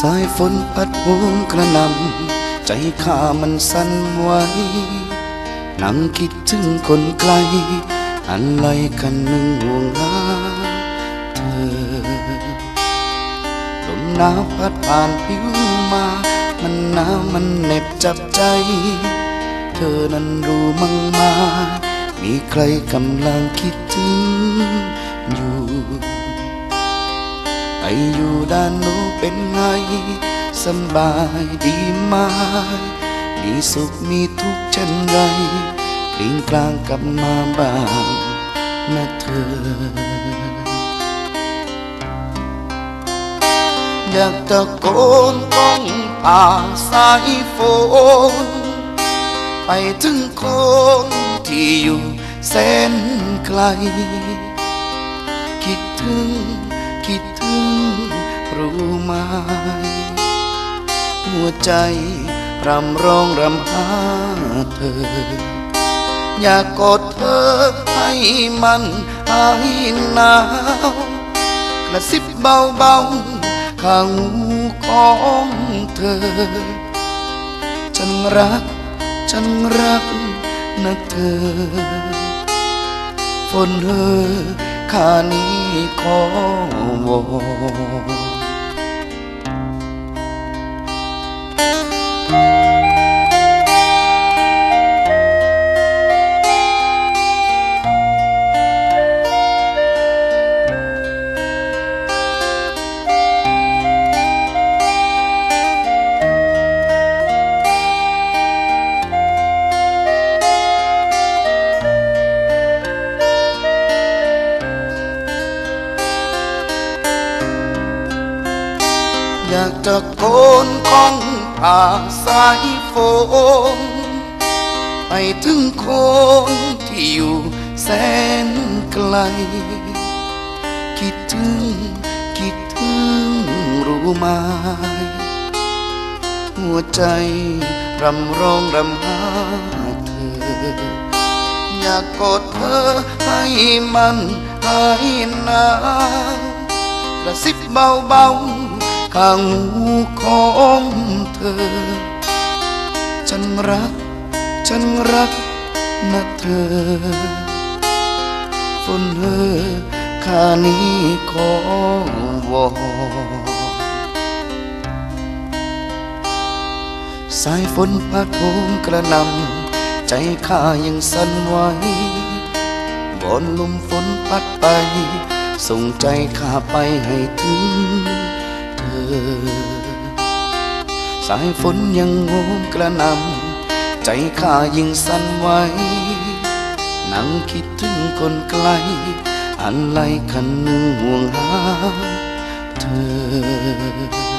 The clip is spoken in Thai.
สายฝนพัดโหมกระนำใจข้ามันสั่นไหวนั่งคิดถึงคนไกล อันไลกันหนึ่งห่วงหาเธอ ลมหนาวพัดผ่านผิวมา มันหนาวมันเหน็บจับใจ เธอนั้นรู้มั้งมา มีใครกำลังคิดถึงอยู่ ไปอยู่ด้านโน้เป็นไง สบายดีไหมมีสุขมีทุกข์เช่นไรกลิ้งกลางกลับมาบ้างนะเธอ อยากตะโกนต้องผ่าสายฝนไปถึงคนที่อยู่แสนไกล คิดถึง ไหมหัวใจรำร้องรำหาเธอ อยากกอดเธอให้มันหายหนาวกระซิบเบาๆข้างหูของเธอ ฉันรัก ฉันรักนะเธอ ฝนเธอข้านี้ขอวอน อยากจะโกนก้องผ่าสายฝนไปถึงคนที่อยู่แสนไกล คิดถึง คิดถึงรู้ไหมหัวใจรำร้องรำหาเธอ อยากกอดเธอให้มันหายหนาวกระซิบเบาๆ ข้างหูของเธอ ฉันรัก ฉันรักนะเธอฝนเธอข้านี้ขอวอนสายฝนพัดโหมกระนำใจข้ายังสั่นไหวบอนลมฝนพัดไป ส่งใจข้าไปให้ถึง สายฝนยังโหมกระนำใจข้ายิ่งสั่นไหวนั่งคิดถึงคนไกล อันไลคันหนึ่งห่วงหาเธอ